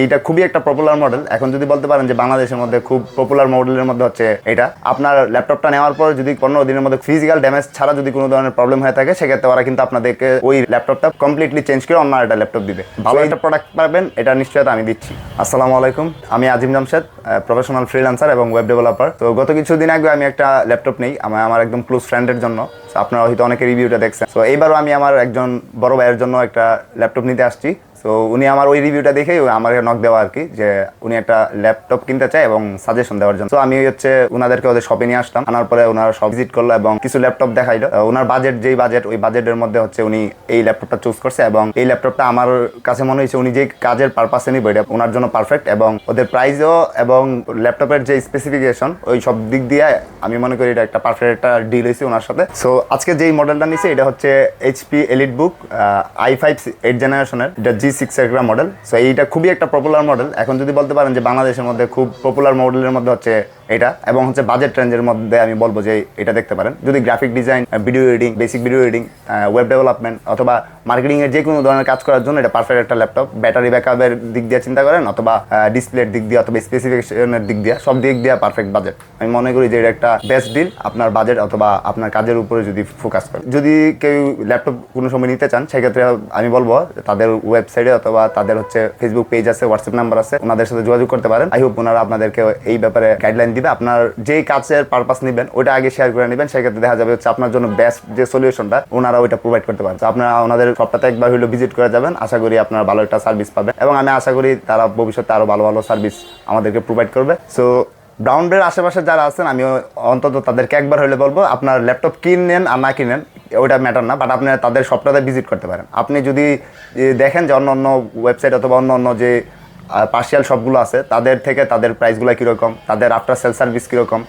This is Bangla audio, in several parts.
এইটা খুবই একটা পপুলার মডেল এখন যদি বলতে পারেন যে বাংলাদেশের মধ্যে খুব পপুলার মডেলের মধ্যে হচ্ছে এটা। আপনার ল্যাপটপটা নেওয়ার পর যদি পনেরো দিনের মধ্যে ফিজিক্যাল ড্যামেজ ছাড়া যদি কোনো ধরনের প্রবলেম হয়ে থাকে সেক্ষেত্রে ওরা কিন্তু আপনাদেরকে ওই ল্যাপটপটা কমপ্লিটলি চেঞ্জ করে অন্য একটা ল্যাপটপ দিবে। ভালো একটা প্রোডাক্ট পাবেন এটা নিশ্চয়তা আমি দিচ্ছি। আসসালামু আলাইকুম আমি আজিম জামশেদ প্রফেশনাল ফ্রিল্যান্সার এবং ওয়েব ডেভেলপার তো গত কিছুদিন আগে আমি একটা ল্যাপটপ নেই আমার আমার একদম ক্লোজ ফ্রেন্ডের জন্য। আপনারা হয়তো অনেকে রিভিউটা দেখছেন। তো এইবারও আমি আমার একজন বড় ভাইয়ের জন্য একটা ল্যাপটপ নিতে আসছি। তো উনি আমার ওই রিভিউটা দেখেই আমাকে নক দেওয়া আর কি, যে উনি একটা ল্যাপটপ কিনতে চায় এবং সাজেশন দেওয়ার জন্য। তো আমি হচ্ছে ওনাদেরকে ওদের শপে নিয়ে আসলাম। আনার পরে ওনারা সব ভিজিট করল এবং কিছু ল্যাপটপ দেখাইলো। ওনার বাজেট যেই বাজেট ওই বাজেটের মধ্যে হচ্ছে উনি এই ল্যাপটপটা চুজ করছে এবং এই ল্যাপটপটা আমার কাছে মনে হয়েছে উনি যে কাজের পারপাসে নিবে, এটা ওনার জন্য পারফেক্ট এবং ওদের প্রাইসও এবং ল্যাপটপের যে স্পেসিফিকেশন ওই সব দিক দিয়ে আমি মনে করি এটা একটা পারফেক্ট একটা ডিল হয়েছে ওনার সাথে। সো আজকে যেই মডেলটা নিছে, এটা হচ্ছে HP elite book I five eight জেনারেশনের এটা জি সিক্স মডেল সো এইটা খুবই একটা পপুলার মডেল এখন যদি বলতে পারেন যে বাংলাদেশের মধ্যে খুব পপুলার মডেলের মধ্যে হচ্ছে এটা এবং হচ্ছে বাজেট রেঞ্জের মধ্যে আমি বলব যে এটা দেখতে পারেন। যদি graphic design video editing basic video editing web development অথবা মার্কেটিং এর যে কোনো ধরনের কাজ করার জন্য এটা পারফেক্ট একটা ল্যাপটপ ব্যাটারি ব্যাকআপের দিক দিয়ে চিন্তা করেন অথবা ডিসপ্লের দিক দিয়ে অথবা স্পেসিফিকেশনের দিক দিয়ে সব দিক দিয়ে পারফেক্ট বাজেট আমি মনে করি যে এটা একটা বেস্ট ডিল আপনার বাজেট অথবা আপনার কাজের উপরে যদি ফোকাস করে যদি কেউ ল্যাপটপ কোনো সময় নিতে চান, সেক্ষেত্রে আমি বলব তাদের ওয়েবসাইটে অথবা তাদের হচ্ছে ফেসবুক পেজ আছে হোয়াটসঅ্যাপ নাম্বার আছে, ওনাদের সাথে যোগাযোগ করতে পারেন। আই হোপ ওনারা আপনাদেরকে এই ব্যাপারে গাইডলাইন দিবে, আপনার যেই কাজের পারপাস নেবেন ওটা আগে শেয়ার করে নেবেন, সেক্ষেত্রে দেখা যাবে হচ্ছে আপনার জন্য বেস্ট যে সলিউশনটা ওনারা ওইটা প্রোভাইড করতে পারেন তো আপনারা ওনাদের সপ্তাহে একবার হইল ভিজিট করে যাবেন, আশা করি আপনারা ভালো একটা সার্ভিস পাবেন। এবং আমি আশা করি তারা ভবিষ্যতে আরও ভালো ভালো সার্ভিস আমাদেরকে প্রোভাইড করবে। সো ব্রাউন্ডের আশেপাশে যারা আছেন আমি অন্তত তাদেরকে একবার হলে বলব, আপনার ল্যাপটপ কিনেন আর না কিনেন, ওইটা ম্যাটার না বাট আপনি তাদের সপ্তাহে ভিজিট করতে পারেন। আপনি যদি দেখেন যে অন্য অন্য ওয়েবসাইট অথবা অন্য অন্য যে পার্সিয়াল শপগুলো আছে। তাদের থেকে তাদের প্রাইসগুলো কীরকম? তাদের আফটার সেল সার্ভিস কীরকম?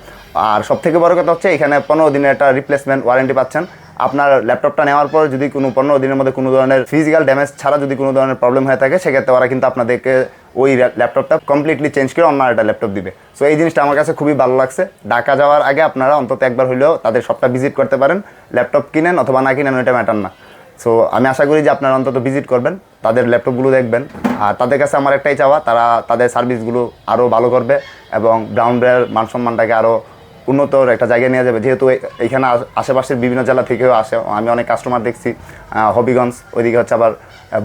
আর সব থেকে বড় কথা হচ্ছে, এখানে পনেরো দিনের একটা রিপ্লেসমেন্ট ওয়ারেন্টি পাচ্ছেন। আপনার ল্যাপটপটা নেওয়ার পর যদি কোনো পনেরো দিনের মধ্যে কোনো ধরনের ফিজিক্যাল ড্যামেজ ছাড়া যদি কোনো ধরনের প্রবলেম হয়ে থাকে, সেক্ষেত্রে ওরা কিন্তু আপনাদেরকে ওই ল্যাপটপটা কমপ্লিটলি চেঞ্জ করে অন্য একটা ল্যাপটপ দিবে। সো এই জিনিসটা আমার কাছে খুবই ভালো লাগছে। ঢাকা যাওয়ার আগে আপনারা অন্তত একবার হলেও তাদের সবটা ভিজিট করতে পারেন। ল্যাপটপ কিনেন অথবা না কিনেন, ওইটা ম্যাটার না। সো আমি আশা করি যে আপনারা অন্তত ভিজিট করবেন, তাদের ল্যাপটপগুলো দেখবেন। আর তাদের কাছে আমার একটাই চাওয়া, তারা তাদের সার্ভিসগুলো আরও ভালো করবে এবং ব্রাউন্ডের মানসম্মানটাকে আরও উন্নত একটা জায়গায় নিয়ে যাবে। যেহেতু এখানে আশ- আশেপাশের বিভিন্ন জেলা থেকেও আসে, আমি অনেক কাস্টমার দেখছি হবিগঞ্জ, ওইদিকে হচ্ছে আবার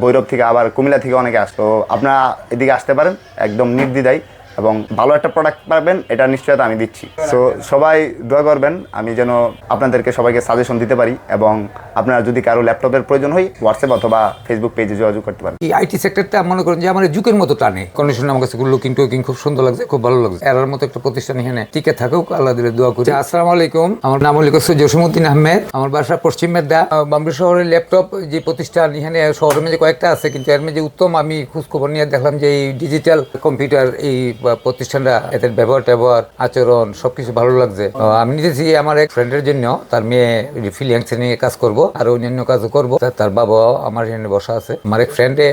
ভৈরব থেকে আবার কুমিল্লা থেকে অনেকে আসে। তো আপনারা এদিকে আসতে পারেন, একদম নির্দ্বিধায়। এবং ভালো একটা প্রোডাক্ট পাবেন, এটা নিশ্চয়তা আমি দিচ্ছি। সো সবাই দোয়া করবেন, আমি যেন আপনাদেরকে সবাইকে সাজেশন দিতে পারি এবং আপনারা যদি কারও ল্যাপটপের প্রয়োজন হয় হোয়াটসঅ্যাপ অথবা ফেসবুক পেজে যোগাযোগ করতে পারেন। এই আইটি সেক্টরটা মনে করেন যে আমার যুগের মতো টানে। কন্ডিশন আমার কাছে লুকিং টুকিং, খুব সুন্দর লাগছে, খুব ভালো লাগছে। এরার মতো একটা প্রতিষ্ঠান এখানে টিকে থাকুক, আল্লাহ দিলে দোয়া করি। আসসালামু আলাইকুম, আমার নাম হল জসিমুদ্দিন আহমেদ। আমার বাসা পশ্চিম মেদা বাম্বি শহরের ল্যাপটপ যে প্রতিষ্ঠান এখানে, শহরের মধ্যে কয়েকটা আছে, কিন্তু এর মধ্যে উত্তম আমি খোঁজখবর নিয়ে দেখলাম যে এই ডিজিটাল কম্পিউটার এই বা প্রতিষ্ঠানটা এদের ব্যবহার ট্যাবহার আচরণ সবকিছু ভালো লাগছে। আমি নিতেছি আমার এক ফ্রেন্ডের জন্য, তার মেয়ে ফ্রিল্যান্সে নিয়ে কাজ করব, আর অন্যান্য কাজও করব। তার বাবা আমার এখানে বসা আছে। আমার এক ফ্রেন্ডে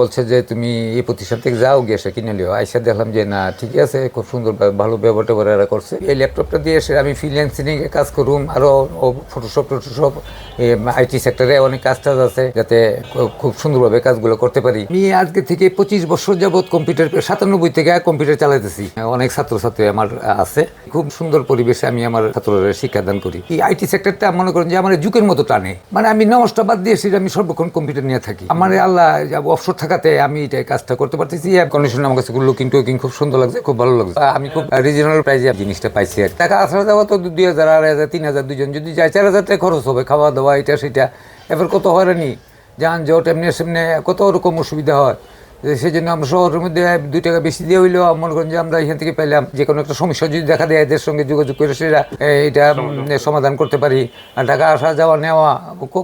বলছে যে, তুমি এই প্রতিষ্ঠান থেকে যাও, গিয়ে এসে কিনে লিও আইসা দেখলাম যে, না ঠিকই আছে, খুব সুন্দর ভালো ব্যবহার ট্যাবহার এরা করছে। এই ল্যাপটপটা দিয়ে এসে আমি ফ্রিল্যান্সিং এ কাজ করুম। আরও ফটোশপ টোটোশপ আইটি সেক্টরে অনেক কাজ টাজ আছে, যাতে খুব সুন্দরভাবে কাজগুলো করতে পারি। আমি আজকে থেকে পঁচিশ বছর যাবত কম্পিউটার সাতানব্বই থেকে কম্পিউটার চালাইতেছি। অনেক ছাত্রছাত্রী আমার আছে। খুব সুন্দর পরিবেশে আমি আমার ছাত্ররা শিক্ষাদান করি। এই আইটি সেক্টরটা মনে করেন যে আমার যুগের মতো টানে। মানে আমি নমসটা বাদ দিয়ে সেটা আমি সর্বক্ষণ কম্পিউটার নিয়ে থাকি। আমার আল্লাহ অবসর থাকাতে আমি এটা কাজটা করতে পারতেছি। কন্ডিশন আমার কাছে লুকিং টুকিং খুব সুন্দর লাগছে, খুব ভালো লাগছে। আমি খুব রিজনাল প্রাইজে জিনিসটা পাইছি আর। টাকা আসা যাওয়া তো দুই হাজার, আড়াই হাজার, তিন হাজার দুজন যদি যায়, চার হাজার টাকা খরচ হবে, খাওয়া দাওয়া, এটা, সেটা। এবার কত হয়রানি? যান জট এমনি, সেমনি, কত রকম অসুবিধা হয়। সেই জন্য আমরা শহরের মধ্যে দুই টাকা বেশি দিয়ে হইলেও মনে করেন যে আমরা এখান থেকে পেলাম যে কোনো একটা সমস্যা যদি দেখা দেয় এদের সঙ্গে যোগাযোগ করে সেটা এটা সমাধান করতে পারি। আর টাকা আসা যাওয়া নেওয়া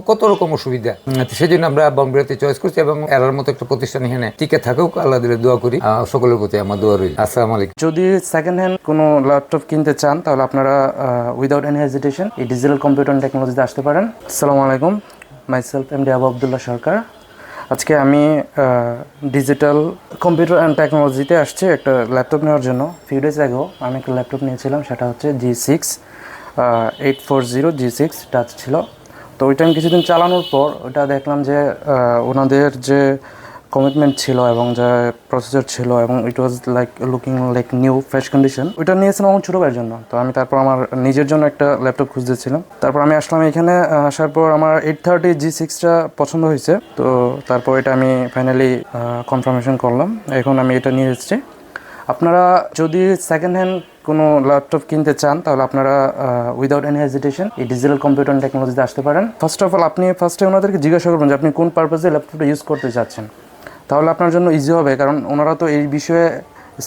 কত রকম অসুবিধা? সেই জন্য আমরা বম্বেতে চয়েস করছি এবং এরার মতো একটা প্রতিষ্ঠান এখানে টিকে থাকুক। আল্লাহ দিলে দোয়া করি। সকলের প্রতি আমার দোয়া রইল। আসসালামু আলাইকুম। যদি সেকেন্ড হ্যান্ড কোনো ল্যাপটপ কিনতে চান তাহলে আপনারা উইদাউট এনি হেজিটেশন এই ডিজিটাল কম্পিউটার টেকনোলজিতে আসতে পারেন। আসসালামু আলাইকুম। Myself M D Abu Abdullah Sarkar আজকে আমি ডিজিটাল কম্পিউটার অ্যান্ড টেকনোলজিতে আসছি একটা ল্যাপটপ নেওয়ার জন্য। ফিউ ডেজ আগেও আমি একটা ল্যাপটপ নিয়েছিলাম, সেটা হচ্ছে G six eight four zero G six touch ছিল। তো ওইটা আমি কিছুদিন চালানোর পর ওটা দেখলাম যে ওনাদের যে কমিটমেন্ট ছিল এবং যে প্রসেসর ছিল এবং it was like looking like new fresh condition ওইটা নিয়েছিলাম আমার ছোটো ভাইয়ের জন্য। তো আমি তারপর আমার নিজের জন্য একটা ল্যাপটপ খুঁজতেছিলাম। তারপর আমি আসলাম এখানে আসার পর আমার এইট থার্টি জি সিক্সটা পছন্দ হয়েছে। তো তারপর এটা আমি ফাইনালি কনফার্মেশন করলাম। এখন আমি এটা নিয়ে এসেছি। আপনারা যদি সেকেন্ড হ্যান্ড কোনো ল্যাপটপ কিনতে চান, তাহলে আপনারা উইদাউট এনি হেজিটেশন এই ডিজিটাল কম্পিউটার টেকনোলজিতে আসতে পারেন। ফার্স্ট অফ অল আপনি ফার্স্টে ওনাদেরকে জিজ্ঞাসা করবেন যে আপনি কোন পারপাসে ল্যাপটপটা ইউজ করতে চাচ্ছেন। তাহলে আপনার জন্য ইজি হবে, কারণ ওনারা তো এই বিষয়ে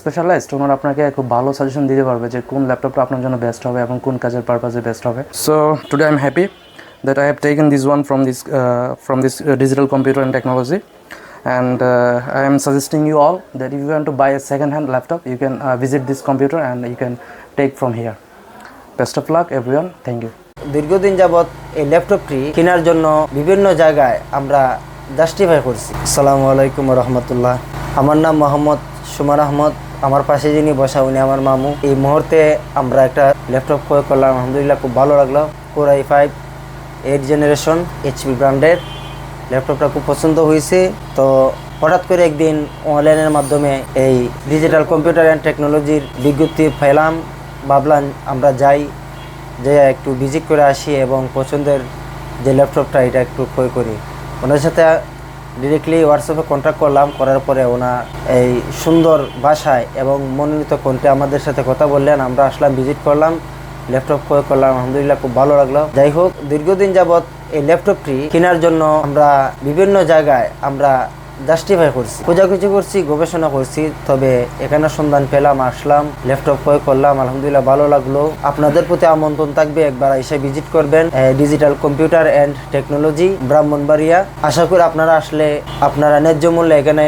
স্পেশালাইজড ওনারা আপনাকে খুব ভালো সাজেশন দিতে পারবে যে কোন ল্যাপটপটা আপনার জন্য বেস্ট হবে এবং কোন কাজের পারপাসে বেস্ট হবে। So today I am happy that I have taken this one from this from this digital computer and technology and I am suggesting you all that you can to buy a second hand laptop you can visit this computer and you can take from here best of luck everyone thank you দীর্ঘদিন যাবৎ এই ল্যাপটপটি কেনার জন্য বিভিন্ন জায়গায় আমরা জাস্টিফাই করছি। আসসালামু আলাইকুম রহমতুল্লাহ। আমার নাম মোহাম্মদ সুমার আহমদ। আমার পাশে যিনি বসা, উনি আমার মামু। এই মুহূর্তে আমরা একটা ল্যাপটপ ক্রয় করলাম। আলহামদুলিল্লাহ খুব ভালো লাগল। Core I five eight generation HP ব্র্যান্ডের ল্যাপটপটা খুব পছন্দ হয়েছে। তো হঠাৎ করে একদিন অনলাইনের মাধ্যমে এই ডিজিটাল কম্পিউটার অ্যান্ড টেকনোলজির বিজ্ঞপ্তি পেলাম। ভাবলাম আমরা যাই যে একটু ভিজিট করে আসি এবং পছন্দের যে ল্যাপটপটা, এটা একটু ক্রয় করি। ওনার সাথে ডিরেক্টলি হোয়াটসঅ্যাপে কন্ট্যাক্ট করলাম, করার পরে ওনা এই সুন্দর বাসায় এবং মনোনীত কণ্ঠে আমাদের সাথে কথা বললেন। আমরা আসলাম ভিজিট করলাম ল্যাপটপ ক্রয় করলাম, আলহামদুলিল্লাহ খুব ভালো লাগল। যাই হোক, দীর্ঘদিন যাবৎ এই ল্যাপটপটি কেনার জন্য আমরা বিভিন্ন জায়গায় আমরা জাস্টিফাই করছি। খোঁজাখুঁজি করছি, গবেষণা করছি, তবে এখানে সন্ধান পেলাম, আসলাম ল্যাপটপ ক্রয় করলাম, আলহামদুলিল্লাহ ভালো লাগল। আপনাদের প্রতি আমন্ত্রণ থাকবে, একবার এসে ভিজিট করবেন digital computer and technology Brahmanbaria. আশা করি আপনারা আসলে, আপনারা ন্যায্য মূল্যে এখানে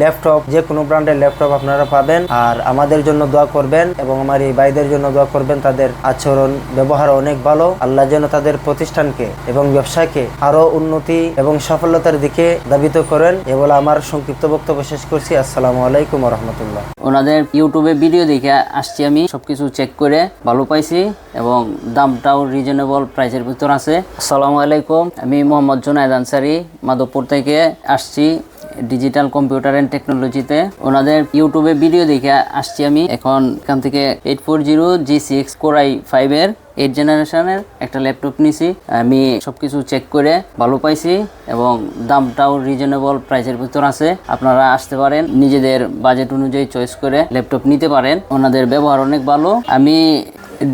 ল্যাপটপ যে কোনো ব্র্যান্ডের ল্যাপটপ আপনারা পাবেন। আর আমাদের জন্য দোয়া করবেন এবং আমার এই ভাইদের জন্য দোয়া করবেন, তাদের আচরণ, ব্যবহার অনেক ভালো। আল্লাহ যেন তাদের প্রতিষ্ঠানকে এবং ব্যবসাকে আরও উন্নতি এবং সফলতার দিকে দাবিত করেন। এ বলে আমার সংক্ষিপ্ত বক্তব্য শেষ করছি। আসসালামু আলাইকুম রহমতুল্লাহ ওনাদের ইউটিউবে ভিডিও দেখে আসছি আমি। সবকিছু চেক করে ভালো পাইছি এবং দামটাও রিজনেবল প্রাইসের ভিতর আছে। আসসালামু আলাইকুম। আমি মোহাম্মদ জুনায়দ আনসারি, মাধবপুর থেকে আসছি। ডিজিটাল কম্পিউটার অ্যান্ড টেকনোলজিতে ওনাদের ইউটিউবে ভিডিও দেখে আসছি আমি। এখন এখান থেকে eight four zero G six core i ফাইভের এইট জেনারেশনের একটা ল্যাপটপ নিছি। আমি সবকিছু চেক করে ভালো পাইছি এবং দামটাও রিজনেবল প্রাইসের ভিতর আছে। আপনারা আসতে পারেন, নিজেদের বাজেট অনুযায়ী চয়েস করে ল্যাপটপ নিতে পারেন। ওনাদের ব্যবহার অনেক ভালো। আমি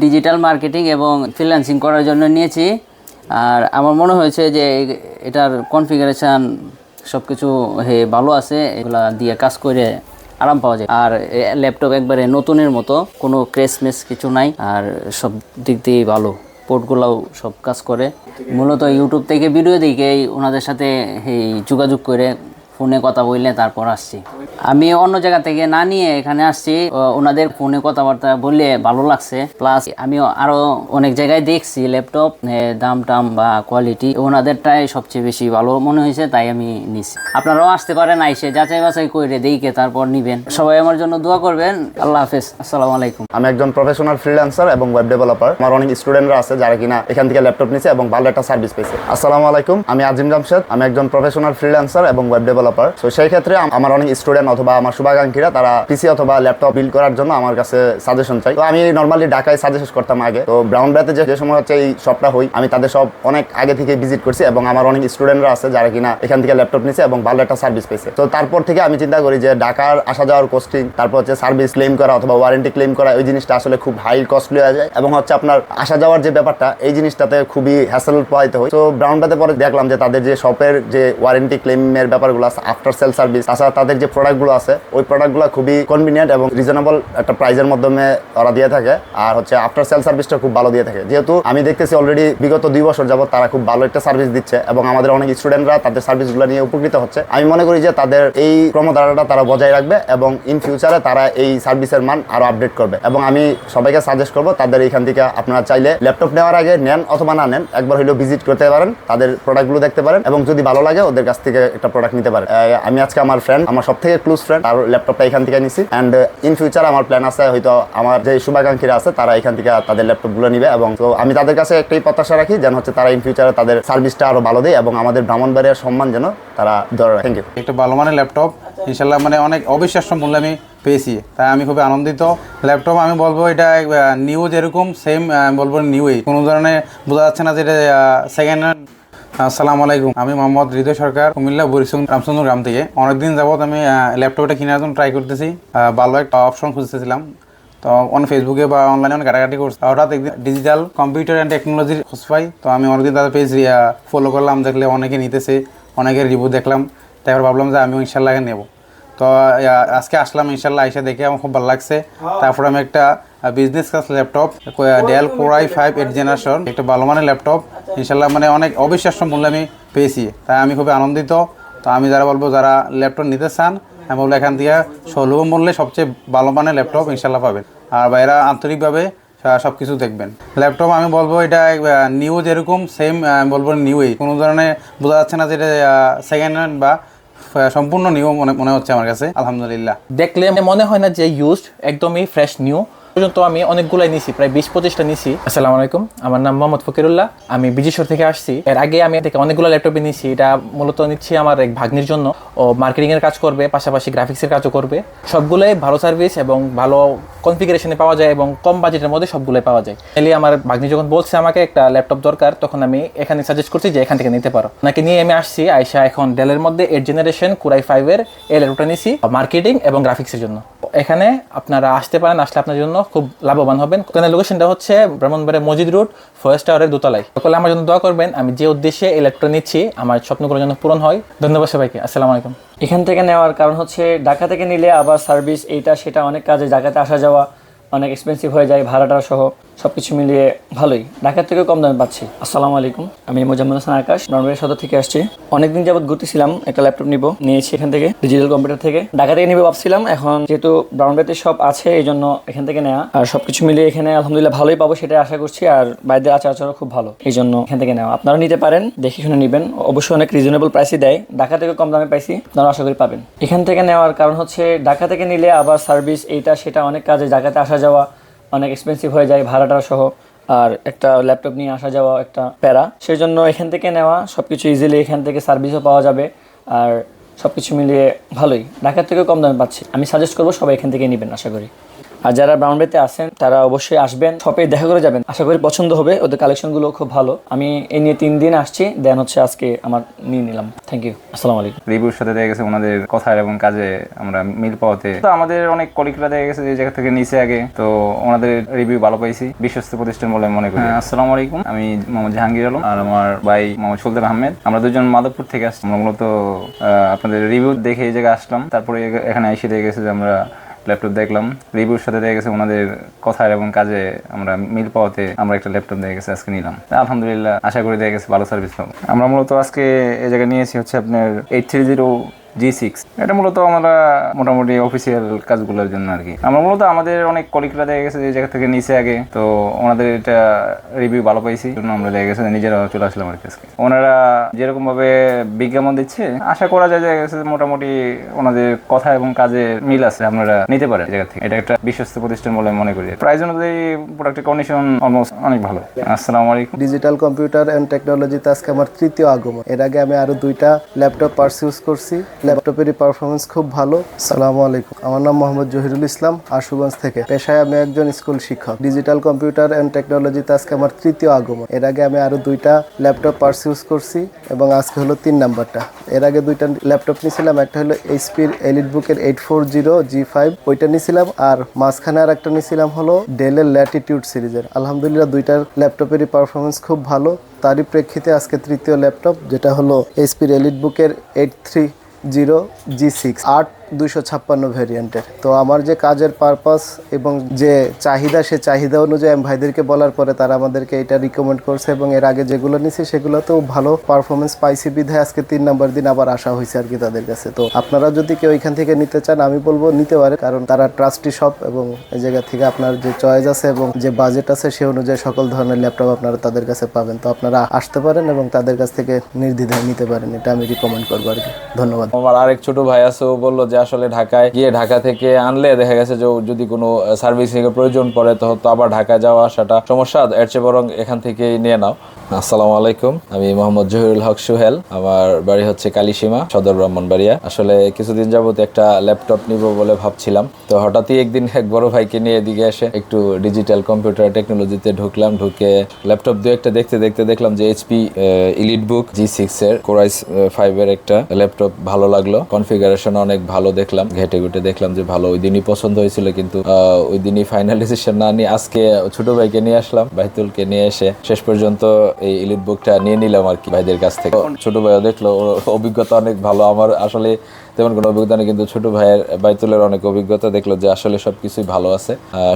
ডিজিটাল মার্কেটিং এবং ফ্রিল্যান্সিং করার জন্য নিয়েছি। আর আমার মনে হয়েছে যে এটার কনফিগারেশন সব কিছু হে ভালো আছে, এগুলা দিয়ে কাজ করে আরাম পাওয়া যায়। আর ল্যাপটপ একবারে নতুনের মতো, কোনো ক্রেসমেস কিছু নাই, আর সব দিক দিয়ে ভালো। পোর্টগুলাও সব কাজ করে। মূলত ইউটিউব থেকে ভিডিও দেখেই ওনাদের সাথে এই যোগাযোগ করে, ফোনে কথা বললে তারপর আসছি। আমি অন্য জায়গা থেকে না নিয়ে এখানে আসছি। ওনাদের ফোনে কথাবার্তা বললে ভালো লাগছে। প্লাস আমি আরও অনেক জায়গায় দেখছি ল্যাপটপ দাম টাম বা কোয়ালিটি ওনাদেরটাই সবচেয়ে বেশি ভালো মনে হয়েছে, তাই আমি নিছি। আপনারাও আসতে পারেন, আইসে যাচাই বাছাই করে দেখে তারপর নিবেন। সবাই আমার জন্য দোয়া করবেন। আল্লাহ হাফেজ। আসসালামু আলাইকুম। আমি একজন প্রফেশনাল ফ্রিল্যান্সার এবং ওয়েব ডেভেলপার আমার অনেক স্টুডেন্টরা আছে যারা কিনা এখান থেকে ল্যাপটপ নিছে এবং ভালো একটা সার্ভিস পেয়েছে। আসসালামু আলাইকুম, আমি আজিম জামশেদ। আমি একজন প্রফেশনাল ফ্রিল্যান্সার এবং ওয়েব ডেভেলপার তো সেই ক্ষেত্রে আমার অনেক স্টুডেন্ট অথবা আমার শুভাকাঙ্ক্ষীরা, তারা পিসি অথবা ল্যাপটপ বিল্ড করার জন্য আমার কাছে সাজেশন চাই। তো আমি নর্মালি ঢাকায় সাজেশন করতাম আগে। তো ব্রাউন ব্যাতে যে সময় হচ্ছে এই শপটা হই, আমি তাদের সব অনেক আগে থেকে ভিজিট করছি এবং আমার অনেক স্টুডেন্টরা আছে যারা কিনা এখান থেকে ল্যাপটপ নিছে এবং ভালো একটা সার্ভিস পেয়েছে। তো তারপর থেকে আমি চিন্তা করি যে, ঢাকার আসা যাওয়ার কোস্টিং তারপর হচ্ছে সার্ভিস ক্লেম করা অথবা ওয়ারেন্টি ক্লেম করা, ওই জিনিসটা আসলে খুব হাই কস্টলি হয়ে যায় এবং হচ্ছে আপনার আসা যাওয়ার যে ব্যাপারটা, এই জিনিসটাতে খুবই হ্যাসেল পাইতে হয়। তো ব্রাউন ব্যাতে পরে দেখলাম যে, তাদের যে শপের যে ওয়ারেন্টি ক্লেমের ব্যাপারগুলো আছে আফটার সেল সার্ভিস তাছাড়া তাদের যে প্রোডাক্টগুলো আছে, ওই প্রোডাক্টগুলো খুবই কনভিনিয়েন্ট এবং রিজনেবল একটা প্রাইজের মাধ্যমে ওরা দিয়ে থাকে। আর হচ্ছে আফটার সেল সার্ভিসটা খুব ভালো দিয়ে থাকে। যেহেতু আমি দেখতেছি অলরেডি বিগত দুই বছর যাবত তারা খুব ভালো একটা সার্ভিস দিচ্ছে এবং আমাদের অনেক স্টুডেন্টরা তাদের সার্ভিসগুলো নিয়ে উপকৃত হচ্ছে। আমি মনে করি যে তাদের এই ক্রমধারাটা তারা বজায় রাখবে এবং ইন ফিউচারে তারা এই সার্ভিসের মান আরও আপডেট করবে। এবং আমি সবাইকে সাজেস্ট করব, তাদের এইখান থেকে আপনারা চাইলে ল্যাপটপ নেওয়ার আগে নেন অথবা না নেন, একবার হলেও ভিজিট করতে পারেন, তাদের প্রোডাক্টগুলো দেখতে পারেন এবং যদি ভালো লাগে ওদের কাছ থেকে একটা প্রোডাক্ট নিতে পারেন। আমি আজকে আমার ফ্রেন্ড আমার সব থেকে ক্লোজ ফ্রেন্ড আর ল্যাপটপটা এখান থেকে নিছি। অ্যান্ড ইন ফিউচার আমার প্ল্যান আছে, হয়তো আমার যে শুভাকাঙ্ক্ষীরা আছে, তারা এখান থেকে তাদের ল্যাপটপগুলো নিবে এবং তো আমি তাদের কাছে একটাই প্রত্যাশা রাখি, যেন হচ্ছে তারা ইন ফিউচারে তাদের সার্ভিসটা আরও ভালো দেয় এবং আমাদের ব্রাহ্মণবাড়িয়ার সম্মান যেন তারা ধরে রাখে। থ্যাংক ইউ একটা ভালো মানের ল্যাপটপ ইনশাল্লাহ মানে অনেক অবিশ্বাস্য মূল্যে আমি পেয়েছি। তাই আমি খুবই আনন্দিত। ল্যাপটপ আমি বলব এটা নিউ যেরকম সেম বলব নিউই কোনো ধরনের বোঝা যাচ্ছে না যে এটা সেকেন্ড হ্যান্ড আসসালামু আলাইকুম। আমি মোহাম্মদ হৃদয় সরকার কুমিল্লা বরিশং রামচন্দ্র গ্রাম থেকে। অনেকদিন যাবত আমি ল্যাপটপটা কেনার জন্য ট্রাই করতেছি। ভালো একটা অপশন খুঁজতেছিলাম। তো অনেক ফেসবুকে বা অনলাইনে অনেক ঘাটাঘাটি করছি। হঠাৎ একদিন ডিজিটাল কম্পিউটার অ্যান্ড টেকনোলজির খোঁজ পাই। তো আমি অনেকদিন তাদের পেজ ফলো করলাম দেখলে অনেকে নিতেছে অনেকের রিভিউ দেখলাম। তারপর ভাবলাম যে আমিও ইনশাল্লাহ নেব। তো আজকে আসলাম ইনশাল্লাহ এসে দেখে আমার খুব ভালো লাগছে। তারপর আমি একটা business class laptop Dell core i five eight generation একটা ভালো মানের ল্যাপটপ ইনশাল্লাহ মানে অনেক অবিশ্বাস্য মূল্যে আমি পেয়েছি। তাই আমি খুবই আনন্দিত। তো আমি যারা বলব যারা ল্যাপটপ নিতে চান আমি বলব এখান থেকে সুলভ মূল্যে সবচেয়ে ভালো মানের ল্যাপটপ ইনশাল্লাহ পাবেন। আর বাইরা আন্তরিকভাবে সব কিছু দেখবেন। ল্যাপটপ আমি বলব এটা নিউ যেরকম সেম আমি বলব নিউই কোনো ধরনের বোঝা যাচ্ছে না যে এটা সেকেন্ড হ্যান্ড বা সম্পূর্ণ নিউ মনে মনে হচ্ছে আমার কাছে। আলহামদুলিল্লাহ। দেখলে মনে হয় না যে ইউজড একদমই ফ্রেশ নিউ পর্যন্ত আমি অনেকগুলাই নিছি, প্রায় বিশ পঁচিশটা নিছি। আসসালামু আলাইকুম, আমার নাম মোহাম্মদ ফকিরুল্লাহ। আমি বিজেশ্বর থেকে আসছি। এর আগে আমি থেকে অনেকগুলো ল্যাপটপে নিছি। এটা মূলত নিচ্ছি আমার এক ভাগ্নির জন্য। ও মার্কেটিং এর কাজ করবে, পাশাপাশি গ্রাফিক্সের কাজও করবে। সবগুলোই ভালো সার্ভিস এবং ভালো কনফিগারেশনে পাওয়া যায় এবং কম বাজেটের মধ্যে সবগুলোই পাওয়া যায়। এলি আমার ভাগ্নি যখন বলছে আমাকে একটা ল্যাপটপ দরকার, তখন আমি এখানে সাজেস্ট করছি যে এখান থেকে নিতে পারো। নাকি নিয়ে আমি আসছি আইসা এখন ডেলের মধ্যে এইট জেনারেশন কুরাই ফাইভের এই ল্যাপটপটা নিছি। মার্কেটিং এবং গ্রাফিক্সের জন্য। এখানে আপনারা আসতে পারেন, আসলে আপনার জন্য খুব লাভবান হবেন। এখানে লোকেশনটা হচ্ছে ব্রাহ্মণবাড়ে মসজিদ রোড ফরেস্ট টাওয়ারের দোতলায়। সকলে আমার জন্য দোয়া করবেন, আমি যে উদ্দেশ্যে ল্যাপটপ নিচ্ছি, আমার স্বপ্নগুলোর জন্য পূরণ হয়। ধন্যবাদ সবাইকে, আসসালামু আলাইকুম। এখান থেকে নেওয়ার কারণ হচ্ছে, ঢাকা থেকে নিলে আবার সার্ভিস এইটা, সেটা অনেক কাজে, ঢাকাতে আসা যাওয়া অনেক এক্সপেন্সিভ হয়ে যায় ভাড়াটা সহ। সব কিছু মিলিয়ে ভালোই। ঢাকার থেকেও কম দামে পাচ্ছি। আসসালামু আলাইকুম। আমি মোজাম্মদ হাসান আকাশ নরওয়ে সদর থেকে আসছি। অনেকদিন যাবত ঘুরতেছিলাম, একটা ল্যাপটপ নিব, নিয়েছি এখান থেকে ডিজিটাল কম্পিউটার থেকে। ঢাকা থেকে নিবে ভাবছিলাম, এখন যেহেতু ব্রাউনবেতে সব আছে, এই জন্য এখান থেকে নেওয়া আর সবকিছু মিলিয়ে এখানে আলহামদুলিল্লাহ ভালোই পাবো, সেটাই আশা করছি, আর বাইরের আচার আচরণ খুব ভালো। এই জন্য এখান থেকে নেওয়া। আপনারা নিতে পারেন, দেখে শুনে নেবেন। অবশ্যই অনেক রিজনেবল প্রাইসই দেয়। ঢাকা থেকে কম দামে পাইছি আপনারা আশা করি পাবেন। এখান থেকে নেওয়ার কারণ হচ্ছে, ঢাকা থেকে নিলে আবার সার্ভিস এইটা, সেটা অনেক কাজে, ঢাকাতে আসা যাওয়া অনেক এক্সপেন্সিভ হয়ে যায় ভাড়াটা সহ, আর একটা ল্যাপটপ নিয়ে আসা যাওয়া, একটা প্যারা। সেই জন্য এখান থেকে নেওয়া সব কিছু ইজিলি এখান থেকে সার্ভিসও পাওয়া যাবে, আর সব কিছু মিলিয়ে ভালোই। ঢাকার থেকেও কম দামে পাচ্ছি। আমি সাজেস্ট করব সবাই এখান থেকে নেবেন, আশা করি। আর যারা ব্রাউন বেতে আসেন তারা অবশ্যই আসবেন শপে দেখা করে যাবেন। আশা করি পছন্দ হবে ওদের কালেকশনগুলো খুব ভালো। আমি এই নিয়ে তিন দিন আসছি দেন হচ্ছে আজকে আমার নিয়ে নিলাম। থ্যাংক ইউ আসসালামু আলাইকুম। রিভিউর সাথে দেখা গেছে ওনাদের কথার এবং কাজে আমরা মিল পাওয়াতে। তো আমাদের অনেক কলিগরা দেখা গেছে যে জায়গা থেকে নিচে আগে। তো ওনাদের রিভিউ ভালো পাইছি বিশ্বস্ত প্রতিষ্ঠান বলে মনে করি। হ্যাঁ, আসসালামু আলাইকুম। আমি মোহাম্মদ জাহাঙ্গীর আলম আর আমার ভাই মোহাম্মদ সুলতান আহমেদ। আমরা দুজন মাধবপুর থেকে আসছি। আমরা মূলত আহ, আপনাদের রিভিউ দেখে এই জায়গায় আসলাম। তারপরে এখানে এসে দেখে গেছে যে আমরা ল্যাপটপ দেখলাম। রিভিউর সাথে দেখা গেছে ওনাদের কথার এবং কাজে আমরা মিল পাওয়াতে আমরা একটা ল্যাপটপ দেখা গেছে আজকে নিলাম। আলহামদুলিল্লাহ আশা করি দেখা গেছে ভালো সার্ভিস পাবো। আমরা মূলত আজকে এই জায়গায় নিয়েছি হচ্ছে আপনার eight three zero G six এটা মূলত আমরা মোটামুটি অফিসিয়াল কাজগুলোর জন্য আর কি। আমরা মূলত আমাদের অনেক কলিগরা দেখা গেছে যে জায়গা থেকে নিচে আগে, তো ওনাদের এটা রিভিউ ভালো পাইছি জন্য আমরা দেখা গেছে নিজেরা চলে আসলাম আর কি আজকে। ওনারা যেরকম ভাবে বিজ্ঞাপন দিচ্ছে, আশা করা যায় যে গেছে মোটামুটি ওনাদের কথা এবং কাজে মিল আছে, আপনারা নিতে পারেন জায়গা থেকে। এটা একটা বিশ্বস্ত প্রতিষ্ঠান বলে মনে করি। প্রাইস অনুযায়ী প্রোডাক্টের কন্ডিশন অলমোস্ট অনেক ভালো। আসসালামু আলাইকুম। ডিজিটাল কম্পিউটার অ্যান্ড টেকনোলজিতে আজকে আমার তৃতীয় আগমন। এর আগে আমি আরও দুইটা ল্যাপটপ পার্সিউজ করছি। ল্যাপটপেরই পারফরমেন্স খুব ভালো। সালামু আলাইকুম। আমার নাম মোহাম্মদ জহিরুল ইসলাম, আশুগঞ্জ থেকে। পেশায় আমি একজন স্কুল শিক্ষক। ডিজিটাল কম্পিউটার অ্যান্ড টেকনোলজিতে আজকে আমার তৃতীয় আগমন। এর আগে আমি আরও দুইটা ল্যাপটপ পার্সিউজ করছি এবং আজকে হলো তিন নাম্বারটা। এর আগে দুইটা ল্যাপটপ নিয়েছিলাম, একটা হলো এইচপির এলিট বুকের eight four zero G five ওইটা নিয়েছিলাম। আর মাঝখানে আর একটা নিয়েছিলাম হলো ডেলের ল্যাটিটিউড সিরিজের। আলহামদুলিল্লাহ দুইটার ল্যাপটপেরই পারফরমেন্স খুব ভালো। তারই প্রেক্ষিতে আজকে তৃতীয় ল্যাপটপ, যেটা হলো এইচপির এলিট বুকের eight three zero G six আট দুইশো ছাপ্পান্ন ভ্যারিয়েন্টের তো আমার যে কাজের পারপাস এবং যে চাহিদা, সে চাহিদা অনুযায়ী আমি ভাইদেরকে বলার পরে তারা আমাদেরকে এটা রিকমেন্ড করছে এবং এর আগে যেগুলো নিছি সেগুলোতেও ভালো পারফরমেন্স পাইছি বিধায় আজকে তিন নাম্বার দিন আবার আসা হয়েছে আর কি তাদের কাছে। তো আপনারা যদি কেউ এখান থেকে নিতে চান, আমি বলব নিতে পারে কারণ তারা ট্রাস্টি শপ এবং এই জায়গা থেকে আপনার যে চয়েস আছে এবং যে বাজেট আছে সে অনুযায়ী সকল ধরনের ল্যাপটপ আপনারা তাদের কাছে পাবেন। তো আপনারা আসতে পারেন এবং তাদের কাছ থেকে নির্দ্বিধায় নিতে পারেন, এটা আমি রিকমেন্ড করব আর কি। ধন্যবাদ। আমার আরেক ছোট ভাই আছে, ও বলল যে আসলে ঢাকায় গিয়ে ঢাকা থেকে আনলে দেখা গেছে যে যদি কোনো সার্ভিসিং এর প্রয়োজন পড়ে, তো তো আবার ঢাকা যাওয়া আসাটা সমস্যা। এর চেয়ে বরং এখান থেকেই নিয়ে নাও। আসসালামু আলাইকুম। আমি মোহাম্মদ জহিরুল হক সুহেল। আমার বাড়ি হচ্ছে কালীসীমা, সদর ব্রাহ্মণবাড়িয়া। আসলে কিছুদিন যাবত একটা ল্যাপটপ নিব বলে ভাবছিলাম। তো হঠাৎই একদিন এক বড় ভাইকে নিয়ে এদিকে এসে একটু ডিজিটাল কম্পিউটার টেকনোলজিতে ঢুকলাম। ঢুকে ল্যাপটপ দু একটা দেখতে দেখতে দেখলাম যে HP elite book G six এর কোরাইস ফাইভ এর একটা ল্যাপটপ ভালো লাগল। কনফিগারেশন অনেক ভালো। দেখলাম, ঘেটে ঘুটে দেখলাম যে ভালো। ওই দিনই পছন্দ হয়েছিল কিন্তু ওই দিনই ফাইনাল ডিসিশন না নিয়ে আজকে ছোট ভাইকে নিয়ে আসলাম, বাইতুলকে নিয়ে এসে শেষ পর্যন্ত এই ইলিট বুকটা নিয়ে নিলাম আর কি ভাইদের কাছ থেকে। ছোট ভাইও দেখল অভিজ্ঞতা অনেক ভালো। আমার আসলে তেমন কোনো অভিজ্ঞতা নেই, কিন্তু ছোট ভাইয়ের, বাইতুলের অনেক অভিজ্ঞতা দেখল যে আসলে সব কিছুই ভালো আছে।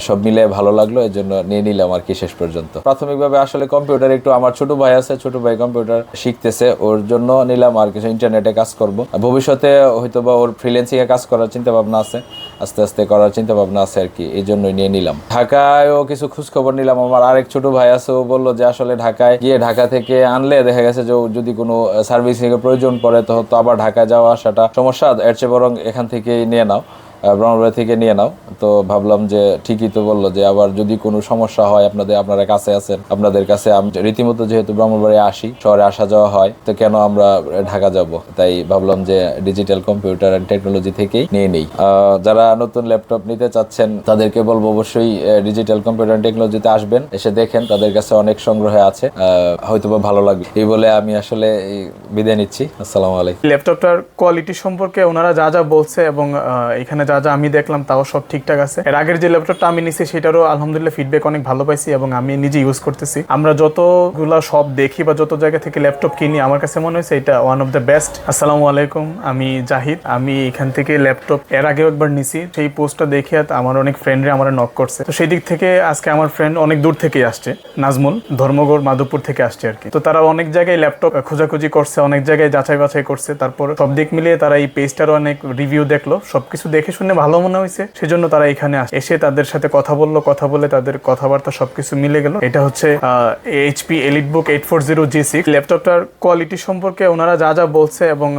সব মিলে ভালো লাগল, এর জন্য নিয়ে নিলাম আর কি শেষ পর্যন্ত। প্রাথমিকভাবে আসলে কম্পিউটার একটু আমার ছোট ভাই আছে, ছোট ভাই কম্পিউটার শিখতেছে, ওর জন্য নিলাম আর কিছু ইন্টারনেটে কাজ করব। ভবিষ্যতে হয়তো বা ওর ফ্রিল্যান্সিং এ কাজ করার চিন্তা ভাবনা আছে। আস্তে আস্তে করার চিন্তা ভাবনা আছে আর কি, এই জন্যই নিয়ে নিলাম। ঢাকায়ও কিছু খোঁজ খবর নিলাম। আমার আরেক ছোট ভাই আছে, ও বলল যে আসলে ঢাকায় গিয়ে ঢাকা থেকে আনলে দেখা গেছে যে যদি কোনো সার্ভিসিং এর প্রয়োজন পড়ে, তো তো আবার ঢাকা যাওয়া আসাটা সমস্যা, এর চেয়ে বরং এখান থেকেই নিয়ে নাও। ব্রহ্মপুরা থেকে নিয়ে নাও। তো ভাবলাম যে ঠিকই তো বলল যে আবার যদি কোনো সমস্যা হয়, আপনাদের, আপনারা কাছে আছেন, আপনাদের কাছে আমি রীতিমতো যেহেতু ব্রহ্মবাড়ি আসি, শহরে আসা যাওয়া হয়, তো কেন আমরা ঢাকা যাব? তাই ভাবলাম যে ডিজিটাল কম্পিউটার অ্যান্ড টেকনোলজি থেকেই নিয়ে নিই। যারা নতুন ল্যাপটপ নিতে চাচ্ছেন, তাদেরকে বলব অবশ্যই ডিজিটাল কম্পিউটার অ্যান্ড টেকনোলজিতে আসবেন, এসে দেখেন, তাদের কাছে অনেক সংগ্রহে আছে হয়তোবা ভালো লাগবে। এই বলে আমি আসলে বিদায় নিচ্ছি। আসসালামু আলাইকুম। ল্যাপটপটার কোয়ালিটি সম্পর্কে ওনারা যা যা বলছে এবং এখানে যা যা আমি দেখলাম তাও সব ঠিকঠাক আছে। এর আগের যে ল্যাপটপটা আমি নিছি, সেটারও আলহামদুলিল্লাহ ফিডব্যাক অনেক ভালো পাইছি এবং আমি নিজে ইউজ করতেছি। আমরা যতগুলা সব দেখি বা যত জায়গা থেকে ল্যাপটপ কিনি, আমার কাছে মনে হয়েছে এটা ওয়ান অফ দ্য বেস্ট আসসালামু আলাইকুম, আমি জাহিদ। আমি এখান থেকে ল্যাপটপ এর আগেও একবার নিছি। সেই পোস্টটা দেখে আমার অনেক ফ্রেন্ডরা আমার নক করছে। তো সেই দিক থেকে আজকে আমার ফ্রেন্ড অনেক দূর থেকে আসছে, নাজমুল ধর্মগড় মাধবপুর থেকে আসছে আর কি। তো তারা অনেক জায়গায় ল্যাপটপ খোঁজাখুঁজি করছে, অনেক জায়গায় যাচাই বাছাই করছে। তারপর সব দিক মিলিয়ে তারা এই পেজটারও অনেক রিভিউ দেখল। সবকিছু দেখে শুনে ভালো মনে হয়েছে। সেজন্য তারা এখানে এসে তাদের সাথে কথা বলল, কথা বলে তাদের কথাবার্তা সবকিছু মিলে গেল। এটা হচ্ছে HP elite book eight four zero G six ল্যাপটপটার quality সম্পর্কে ওনারা যা যা বলছে এবং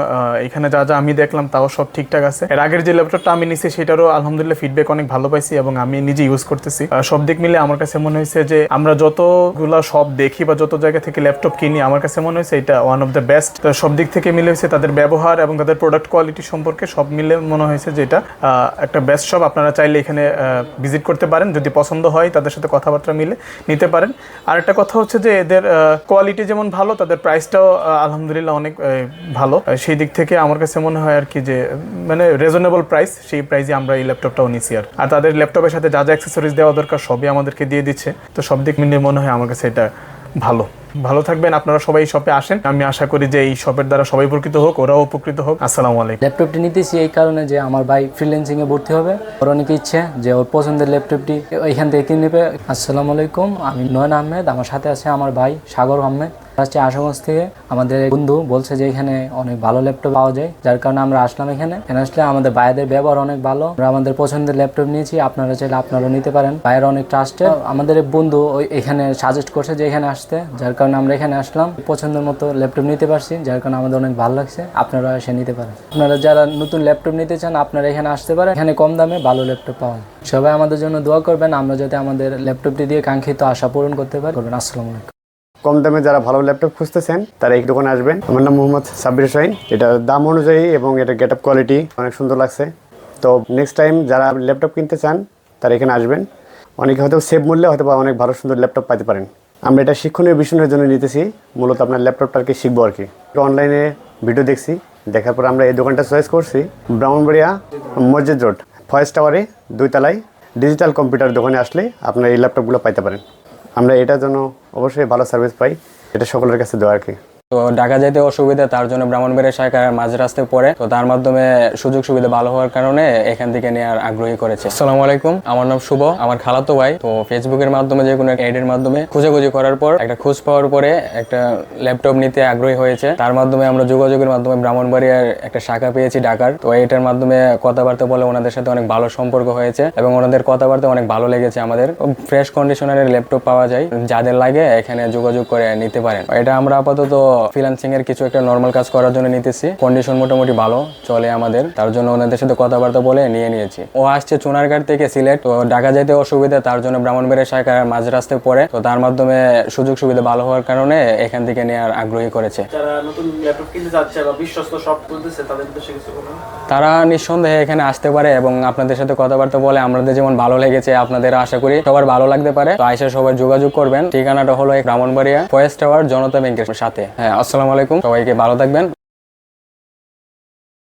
এখানে যা যা আমি দেখলাম তাও সব ঠিকঠাক আছে। এর আগের যে ল্যাপটপটা আমি নিছি সেটারও আলহামদুলিল্লাহ ফিডব্যাক অনেক ভালো পাইছি এবং আমি নিজে ইউজ করতেছি। সব দিক মিলে আমার কাছে মনে হয়েছে যে আমরা যতগুলা সব দেখি বা যত জায়গা থেকে ল্যাপটপ কিনি, আমার কাছে মনে হয়েছে এটা ওয়ান অফ দ্য বেস্ট সব দিক থেকে মিলে হয়েছে তাদের ব্যবহার এবং তাদের প্রোডাক্ট কোয়ালিটি সম্পর্কে সব মিলে মনে হয়েছে যে এটা একটা বেস্ট শপ আপনারা চাইলে এখানে ভিজিট করতে পারেন। যদি পছন্দ হয়, তাদের সাথে কথাবার্তা মিলে নিতে পারেন। আর একটা কথা হচ্ছে যে, এদের কোয়ালিটি যেমন ভালো, তাদের প্রাইসটাও আলহামদুলিল্লাহ অনেক ভালো। সেই দিক থেকে আমার কাছে মনে হয় আর কি যে মানে রিজনেবল প্রাইস সেই প্রাইসে আমরা এই ল্যাপটপটাও নিছি আর। আর তাদের ল্যাপটপের সাথে যা যা অ্যাক্সেসরিজ দেওয়া দরকার, সবই আমাদেরকে দিয়ে দিচ্ছে। তো সব দিক মিলিয়ে মনে হয় আমার কাছে এটা ভালো। ভালো থাকবেন, আপনারা সবাই শপে আসেন। আমি আশা করি যে এই শপের দ্বারা সবাই উপকৃত হোক, ওরাও উপকৃত হোক। আসসালামু আলাইকুম। ল্যাপটপটি নিতেছি এই কারণে যে আমার ভাই ফ্রিল্যান্সিং এ ভর্তি হবে। ওর অনেক ইচ্ছে যে ওর পছন্দের ল্যাপটপটি এখান থেকে কিনে নেবে। আসসালামু আলাইকুম, আমি নয়ন আহমেদ, আমার সাথে আছে আমার ভাই সাগর আহমেদ। আসছে আশাগঞ্জ থেকে আমাদের বন্ধু বলছে যে এখানে অনেক ভালো ল্যাপটপ পাওয়া যায়, যার কারণে আমরা আসলাম এখানে। এখানে আসলে আমাদের ভাইদের ব্যবহার অনেক ভালো। আমরা আমাদের পছন্দের ল্যাপটপ নিয়েছি, আপনারা চাইলে আপনারাও নিতে পারেন। ভাইয়ের অনেক ট্রাস্টেড আমাদের বন্ধু ওই এখানে সাজেস্ট করছে যে এখানে আসতে, যার কারণে আমরা এখানে আসলাম। পছন্দের মতো ল্যাপটপ নিতে পারছি, যার কারণে আমাদের অনেক ভালো লাগছে। আপনারা এসে নিতে পারেন। আপনারা যারা নতুন ল্যাপটপ নিতে চান, আপনারা এখানে আসতে পারেন। এখানে কম দামে ভালো ল্যাপটপ পাওয়া যায়। সবাই আমাদের জন্য দোয়া করবেন, আমরা যাতে আমাদের ল্যাপটপটি দিয়ে কাঙ্ক্ষিত আশা পূরণ করতে পারি। আসসালামু আলাইকুম। কম দামে যারা ভালো ল্যাপটপ খুঁজতেছেন, তারা এই দোকানে আসবেন। আমার নাম মোহাম্মদ সাব্বির শাহিন এটা দাম অনুযায়ী এবং এটা গেট আপ কোয়ালিটি অনেক সুন্দর লাগছে। তো নেক্সট টাইম যারা ল্যাপটপ কিনতে চান, তারা এখানে আসবেন। অনেকে হয়তো সেভ মূল্যে হয়তো বা অনেক ভালো সুন্দর ল্যাপটপ পাইতে পারেন। আমরা এটা শিক্ষণীয় বিষয়ের জন্য নিতেছি। মূলত আপনার ল্যাপটপটা আর কি শিখব আর কি। অনলাইনে ভিডিও দেখছি। দেখার পর আমরা এই দোকানটা চয়েস করছি। ব্রাহ্মণবাড়িয়া মসজিদ রোড ফয়েস্ট টাওয়ারে দুই তলায় ডিজিটাল কম্পিউটার দোকানে আসলে আপনার এই ল্যাপটপগুলো পাইতে পারেন। আমরা এটার জন্য অবশ্যই ভালো সার্ভিস পাই। এটা সকলের কাছে দেওয়া আর কি তো ঢাকা যেতে অসুবিধা, তার জন্য ব্রাহ্মণবাড়িয়া শাখার মাঝ রাস্তায় পড়ে। তো তার মাধ্যমে সুযোগ সুবিধা ভালো হওয়ার কারণে এখান থেকে নেওয়ার আগ্রহী করেছে। আসসালামু আলাইকুম, আমার নাম শুভ, আমার খালাতো ভাই। তো ফেসবুকের মাধ্যমে, যে কোনো এডের মাধ্যমে খোঁজাখুঁজি করার পর একটা খোঁজ পাওয়ার পরে একটা ল্যাপটপ নিতে আগ্রহী হয়েছে। তার মাধ্যমে আমরা যোগাযোগের মাধ্যমে ব্রাহ্মণবাড়িয়ার একটা শাখা পেয়েছি ঢাকার। তো এটার মাধ্যমে কথাবার্তা বলে ওনাদের সাথে অনেক ভালো সম্পর্ক হয়েছে এবং ওনাদের কথাবার্তা অনেক ভালো লেগেছে আমাদের। ফ্রেশ কন্ডিশনারের ল্যাপটপ পাওয়া যায়, যাদের লাগে এখানে যোগাযোগ করে নিতে পারেন। এটা আমরা আপাতত ফ্রিল্যান্সিং এর কিছু একটা নর্মাল কাজ করার জন্য নিতেছি। কন্ডিশন মোটামুটি ভালো চলে আমাদের। তার জন্য ওনাদের সাথে কথাবার্তা বলে নিয়ে নিয়েছি। ও আসছে চুনারঘাট থেকে সিলেট। তো ঢাকা যেতে অসুবিধা তার জন্য ব্রাহ্মণবাড়িয়া শাখার মাঝ রাস্তায় পড়ে। তো তার মাধ্যমে সুযোগ সুবিধা ভালো হওয়ার কারণে এখান থেকে নেওয়ার আগ্রহী করেছে। যারা নতুন ল্যাপটপ কিনতে যাচ্ছে বা বিশ্বস্ত সব বলতেছে তাদের উদ্দেশ্যে কিছু তারা নিঃসন্দেহে এখানে আসতে পারে এবং আপনাদের সাথে কথাবার্তা বলে আমাদের যেমন ভালো লেগেছে আপনাদের আশা করি সবার ভালো লাগতে পারে। তো আইসা সবাই যোগাযোগ করবেন। ঠিকানাটা হলো এই ব্রাহ্মণবাড়িয়া ফয়েস্ট টাওয়ার জনতা ব্যাংকের সাথে। হ্যাঁ। আসসালামু আলাইকুম। সবাইকে ভালো থাকবেন।